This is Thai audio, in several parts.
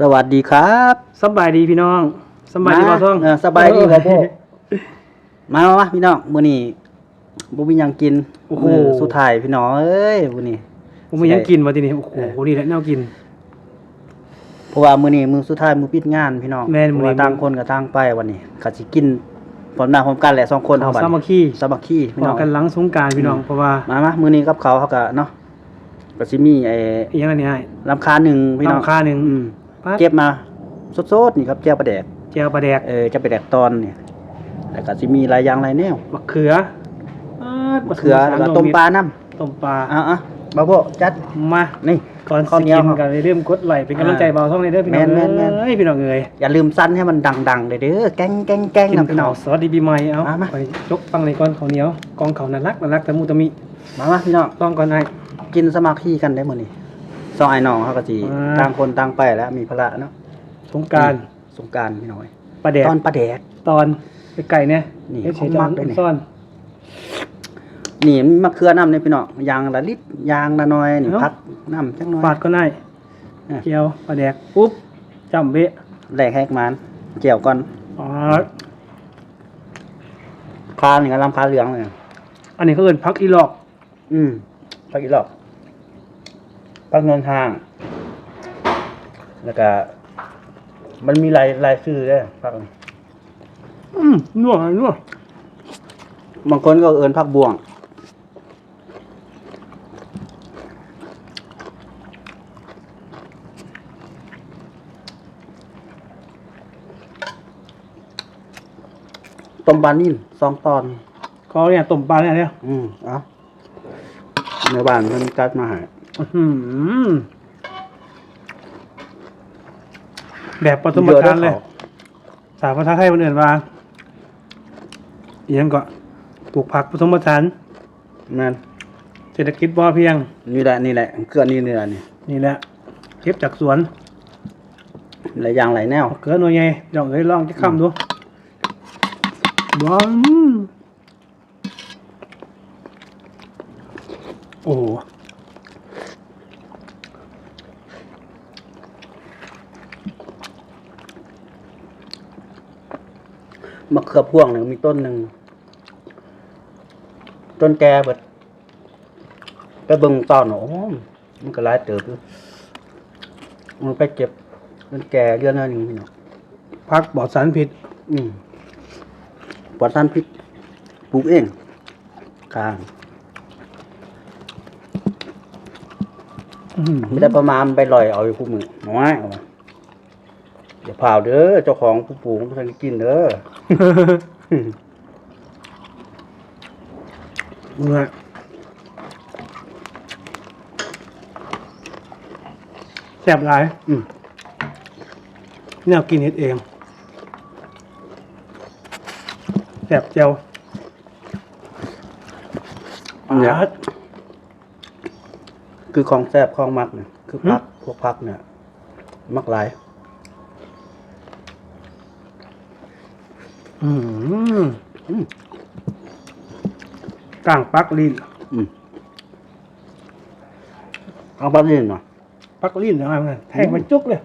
สวัสดีครับสบายดีพี่น้องสบายดีบ่าวท่องเออสบายดีบ่าวโพมามามาพี่น้องมื้อนี้บ่มีหยังกินโอ้โห มื้อสุดท้ายพี่น้องเอ้ยมื้อนี้ผมมีหยังกินมาทีนี้โอ้โหเออนี่แหละแนวกิน เพราะว่ามื้อนี้มื้อสุดท้ายมื้อปิดงานพี่น้องแม่นมื้เพอราะนี้ว่าต่างคนก็ต่างไปวันนี้ก็สิกินพร้อมหน้าพร้อมกันแหละสองคนเขาเฮาบัดสามัคคีสามัคคีพี่พน้อองกันหลังสงกรารพี่น้องเพราะว่ามามามื้อนี้กับเขาวเขาก็เนาะก็สิมีไอ้อีหยังอันนี้ให้ลำคาหนึ่งพี่น้องลำคาหนึ่งอืม ปั๊บ เก็บมาสดๆนี่ครับแจ่วปลาแดกแจวปลาแดกเออจะไปแดกตอนเนี่ยแล้วก็สิมีหลายอย่างหลายแนวมะเขือป๊ดมะเขือแล้วก็ต้มปลาน้ำต้มปลาอะอะบาโบจัดมานี่ ก่อนข้าวสิเหนียวกินกันเริ่มกดไลค์เป็นกำลังใจบ่าวท่องในเด้อพี่น้องแม่นแม่น เอ้ยพี่น้องเอ้ยอย่าลืมสั้นให้มันดังๆเด้อเด้อแก้งแก้งแก้งกินนะพี่น้ข้าอวง สวัสดีปีใหม่เอามามา ไปยกฟังเลยก่อนข้าวเหนียวกองข้าวน่ารักน่ารักแต่มูตะมิมามาพี่น้องลองก่อนไอ้กินสมาธิกันได้มื้อนี้ สองไอ้น้องเขาก็สิอ่า ต่างคนต่างไปแล้วมีภาระเนาะสงกรารสงกรารพี่น้อยปลาแดกตอนปลาแดกตอนไปไก่เนี่ยนี่เฮ็ดของเฉยๆมักด้วยนี่ซ่อนนี่มันมะเขือน้ำนี่พี่น้องยางละลิตรยางละน้อยนี่เอ้าพักน้ำจังน้อยฟาดก็ได้อะ เกียวปลาแดกปุ๊บจำเบะแลกแฮกมันเจียวก่อนอ๋อคานี่ก็ลำคาเหลืองเลยอันนี้เขาเอิ้นพักอีหลอก อืมพักอีกรอบ พักเงินทาง แล้วก็มันมีหลายหลายชื่อด้วยพักนี่อืมนัวนัวบางคนก็เอินพักบ่วง ต้มปลานิ่นสองตอน เขาเนี่ยต้มปลาเนี่ยเนี่ยอืม เอะในบ้านเพิ่นจัดมาให้อื้อหือ แบบปฐมทานเลย สาภาษาไทยมันเอื่นว่าเอียงก็ปลูกผักปฐมทานแม่นเศรษฐกิจพอเพียง นี่แหละนี่แหละเกลือนี่เนื้อนี่นี่แหละเก็บจากสวนหลายอย่างหลายแนว เกลือหน่วยใหญ่ลองเอ้ยลองจะคำดูบ้าโอ้ มะเขือพวงหนึ่งมีต้นหนึ่งต้นแก่เบิดไปเบิ่งตอนโอ้มันก็หลายเติบอยู่มันไปเก็บต้นแก่เดือนละหนึ่งพี่น้องพักปลอดสารพิษอืมปลอดสารพิษปลูกเองกลางอื้อหือไม่ได้ประมาณไปลอยเอาอยู่คู่มือน้อยเอามาอย่าเผาเด้อเจ้าของผู้ปลูกมันจะกินเด้อ เมื่อแซ่บหลาย อืมแนวกินเฮ็ดเองแซ่บเจียวเนี่ยอ่าคือของแซ่บของมักเนี่ยคือพักพวกพักเนี่ย มักหลาย อืม อืม กลางปักลิ้นอืมเอาปลาดินเนาะปักลิ้นยังไงมันแทงไปจุกเลย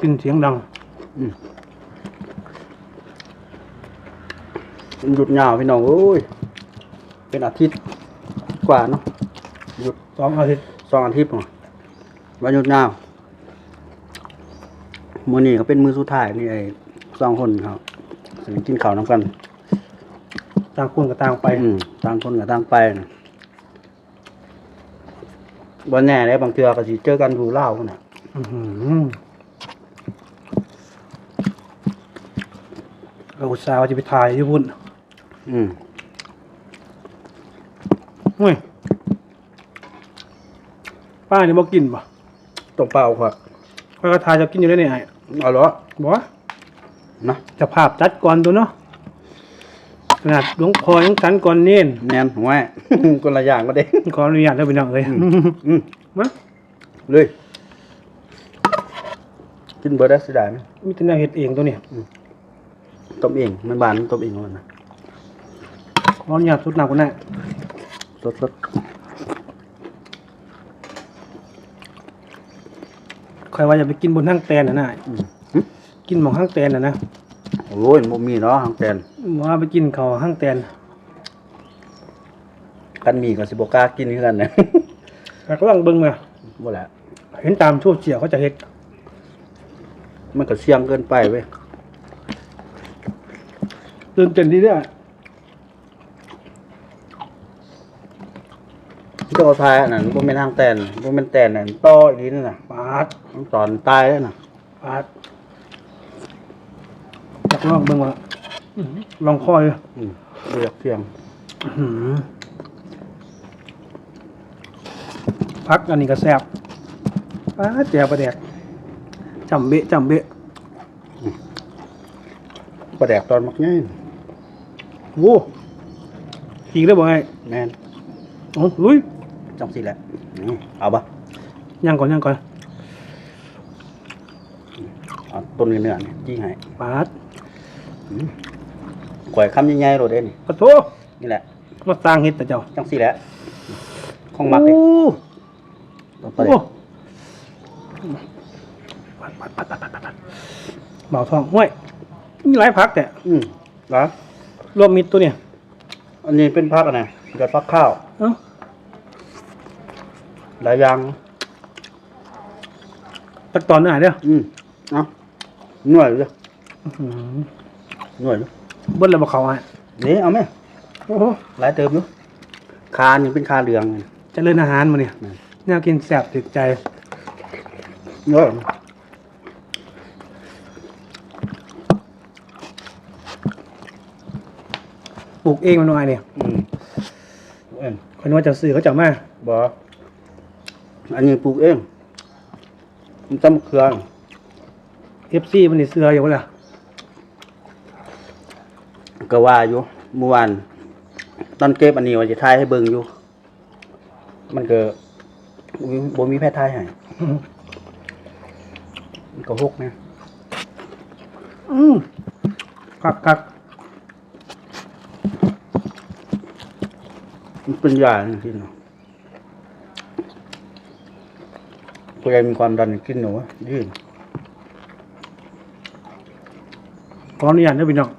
กินเสียงดังอืมหยุดยาวพี่น้องโอ้ยเป็นอาทิตย์กว่าเนาะหยุดสองอาทิตย์ส องอาทิตย์เนาะวันหยุดยาวมื้อนี้ก็เป็นมื้อสุดท้ายนี่ไอ้สองคนเขาสิกินข้าวนํกัน ต่างคนกับต่างไปอืมต่างคนกับต่างไปนะบ่แน่เลยบางเทื่อก็สิเจอกันอยู่ลาวพุ่นน่ะอื้อหือเราอุตส่าห์ว่าจะไปถ่ายญี่ปุ่น อืมเฮ้ย ป้าเนี่ยบอกกินป่ะตรงเปล่าครับข้อยก็ถ่ายจะกินอยู่ได้เนี่ยไอ้เอาเหรอบอกว่านะ จะภาพจัดก่อนตัวเนาะขนาดหลวงพ่อยังสันก่อนเน้นแน่นหัว คนละอย่างก็ได้ขออนุญาตแล้วไปนั่งเลยอืมมาเลย กินเบอร์ได้สิได้ไหมมีแต่แนวเห็ดเองตัวเนี่ยต้มเองมันบานต้มเองมันนะร้อนหยาบสุดหนักกว่านั้นสดสด คอยว่าจะไปกินบนห้างแตนน่ะนะๆอืมหึกินหมองห้างแตนน่ะนะโอ้ยบ่มีเนาะหางแตนว่าไปกินเขาวห้างแตนกันมีก็สิบ่กล้ากินคือกันนะแต่ก็ต้องเบิ่งมาบ่แหละเห็นตามชั่วเฉียเขาจะเฮ็ดมันก็เสี่ยงเกินไปเว้ยตื่นเต้นดีเด้อ เจ้าทายอันนั้นบ่แม่นหางแตนบ่แม่นแตนนั่นต่ออีหลีนั่นน่ะปาดมันตอนตายแล้วน่ะปาดอยากลองเบิ่งว่าอื้อหือลองคอยอืมเรียกเสียงอื้อหือพักอันนี้ก็แซ่บปาดแจ่วปลาแดกจำเบะจำเบะปลาแดกตอนมักง่ายโว้อีกได้วบ่ไงแม่น เอ๋อลุย จังสิแหละอืมเอาบ่ย่างก่อนย่างก่อนเอาต้นเนื้อๆนี่จี้ให้ปาดข่อยคำใหญ่ๆโลดเด้นี่ปะโถนี่แหละมาสร้างเฮ็ดแต่เจ้าจังสิแหละของมักเด้โอ้ต้องปลาแดโอ้กปัดปัดปัดปัดปัดปัดเบาทองห้วยมีหลายพักแต่อืมเหรอรวมมิตรตัวเนี่ยอันนี้เป็นผักอะไรยอดฟักข้าวเอ้า หลายอย่างตักตอนหน่อยเด้ออืมเอาหน่วยเลยอื้อหือหน่วยเลยเบิ้ลแล้วบ่เขาอะนี่เอาไหมโอ้โหหลายเติมอยู่คานี่เป็นคาเหลืองไง เจริญอาหารมาเนี่ยอืม แนวกินแซ่บถึกใจเยอะปลูกเองมันว่าเนี่ยอืมเอ็นคนว่าจะซื้อเขาจะเอามาบ ออันนี้ปลูกเองมันจำเครือเอฟซีมันนี่เสืออยู่บ่ล่ะก็ว่าอยู่เมื่อวานตอนเก็บอันนี้ว่าจะทายให้เบิ่งอยู่ มันก็อุ๊ยบ่มีแพทย์ทายให้อื้อมันก็หกนะอืมคักคักมันเป็นยานะที่เนาะ ผู้ใหญ่มีความดันกินหนูวะยืนขออนุญาตเด้อพี่น้อง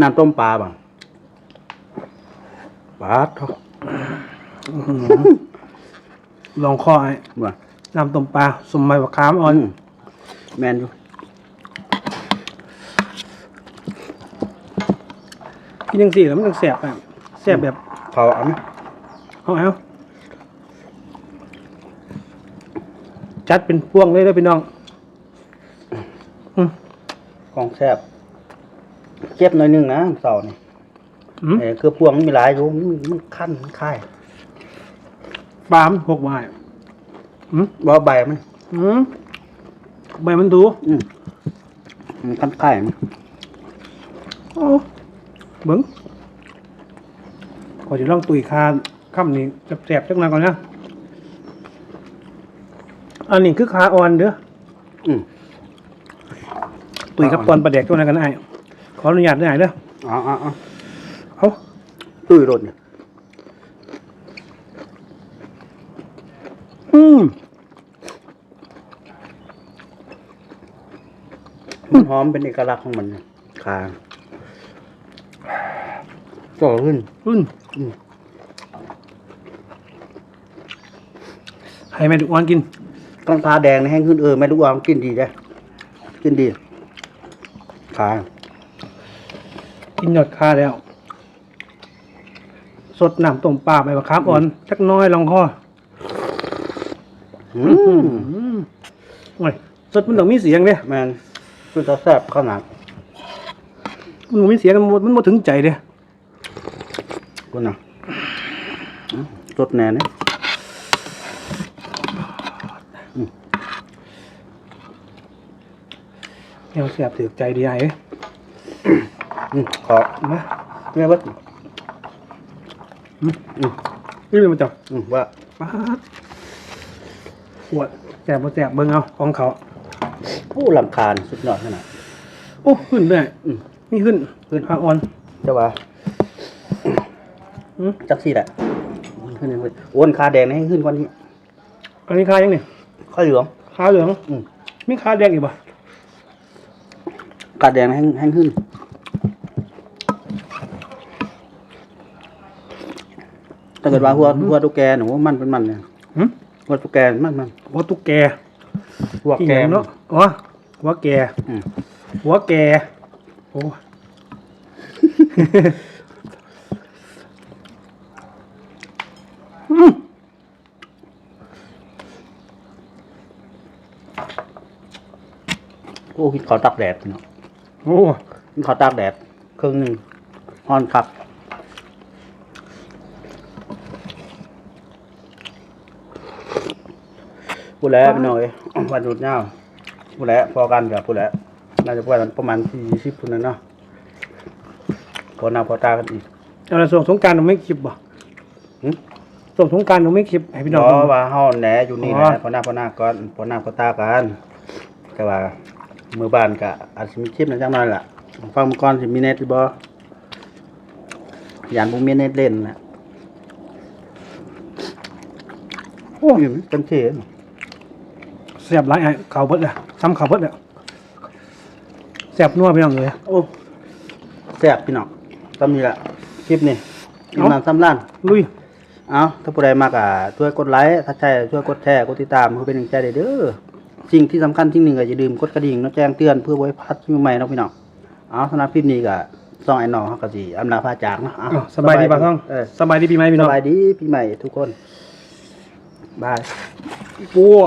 น้ำต้มปลาบ่ะปลาทอดอื้อหือลองคอไอ้บ่ะน้ำต้มปลาสมไม้บักขามอ่อนมแมนอยู่กินจังซี่แล้วมันจังแซ่บอะแซ่บแบบเขาเอาไหมเอาเอา จัดเป็นพวงเลยเด้อพี่น้องอืมของแซ่บเก็บหน่อยหนึงนะเสาร์นี่อืมเออคือพวงมันมีหลายอยู่มันมันคั้นมันค่ายปลามันหกไม้อืมบ่ใบมัน อืมใบมันดูอืมมันคั้นค่ายมันโอ้เบิ้งขอจะลองตุยคาค่ำนี้แสบๆจักหน่อยก่อนนะ อันนี้คือคาอ่อนเด้ออืมตุยกับตอนประเด็กตัวนั้นกันไอ้ายขออนุญาตได้ไหนเด้อเอ๋อาเอ๋เอาตุ้ยรถเนี่ยอืมมันหอมเป็นเอกลักษณ์ของมันเนี่ยคาจ่อขึ้นอืมอืมให้แม่ดุอ่อนกิน ก้อนคาแดงในแห้งขึ้นเออแม่ลูกวางกินดีได้กินดีคากินหยอดคาแล้ว สดน้ำต้มปลาใบมะขามอ่อนจักหน้อยลองคออือืมมโอ้ยสดมันต้องมีเสียงเด้แมนคือจะแซ่บขนาดมันบ่มีเสียงมันบ่มันบ่ถึงใจเด้ กูน่ะอืมสดแน่เนี่ย แนวแสบถือใจดีไอ้เอ้ยอืมขอมาแม่เบัดอืมอืมนี่เป็นมาจับอืมว่าป๊าดปวดแสบบ่แสบเบิ่งเอาของเขาผู้ลำคาญสุดยอดขนาดโอ้ขึ้นด้วยอืมนี่ขึ้นขึ้นขาอ่อนจะว่าอืมจักซี่แหละขึ้นเลยอ้วนคาแดงให้ขึ้นกว่านี้อันนี้คายังนี่ข้าวเหลืองคาเหลืองอืมมีคาแดงอีกบ่ คาแดงให้ให้ขึ้น ถ้าเกิดว่าหัวหัวตุ๊กแกหนูมันเป็นมันเนี่ยหึ หัวตุ๊กแกมันมัน หัวตุ๊กแกหัวอีแกหยังเนาะอ๋อหัวแกอืม หัวแกโอ้อืมโอ้กินข้าวตากแดดพี่เนาะ โอ้กินข้าวตากแดดครึ่งหนึ่งฮอนคักพูดแล้วพี่น้อยวันหยุดยาวพูดแล้วพอกันกับพูดแล้วน่าจะพูดกันประมาณสี่สิบพุ่นนั้นเนาะพอหน้าพอตากันอีกเอาละส่งสงกรารเราไม่คลิปบ่หึส่งสงกรารเราไม่คลิปให้พี่น้องเพดูราะว่าเฮาแหนอยู่นี่อ๋แหอละพอหน้าพอหน้าก่อนพอหน้าพอตากันแต่ว่า มือบ้านก็อาจจะมีคลิปหนะจังหน่อยล่ะฟังมาก่อนสิมีเน็ตหรือบ่ยานบ่มีเน็ตเล่นนะโอ้อืมเต็มที่เสียบหลายไอ้ข่าวเบิดเลยซ้ำข่าวเบิดเลยเสียบนัวพี่น้องเลยโอ้แซ่บพี่น้องตำนี้ล่ะคลิปนี้เอ้านานซ้ำล้านลุยเอาถ้าผู้ใดมากอะช่วยกดไลค์ถ้าใช่ช่วยกดแชร์กดติดตามเพื่อเป็นกำลังใจเด้อ สิ่งที่สำคัญสิ่งหนึ่งก็อย่าลืมกดกระดิ่งแล้วแจ้งเตือนเพื่อไว้พลาดสิ่งใหม่ๆเนาะพี่น้องเอาสำหรับคลิปนี้ก็ซ่องไอ้น้องเขาก็สิอำลาพาจากเนาะเออ้าวสบายดีป่ะท่องเออสบายดีปีใหม่พี่สน้องบายดีปีใหม่ทุกคนบายปัว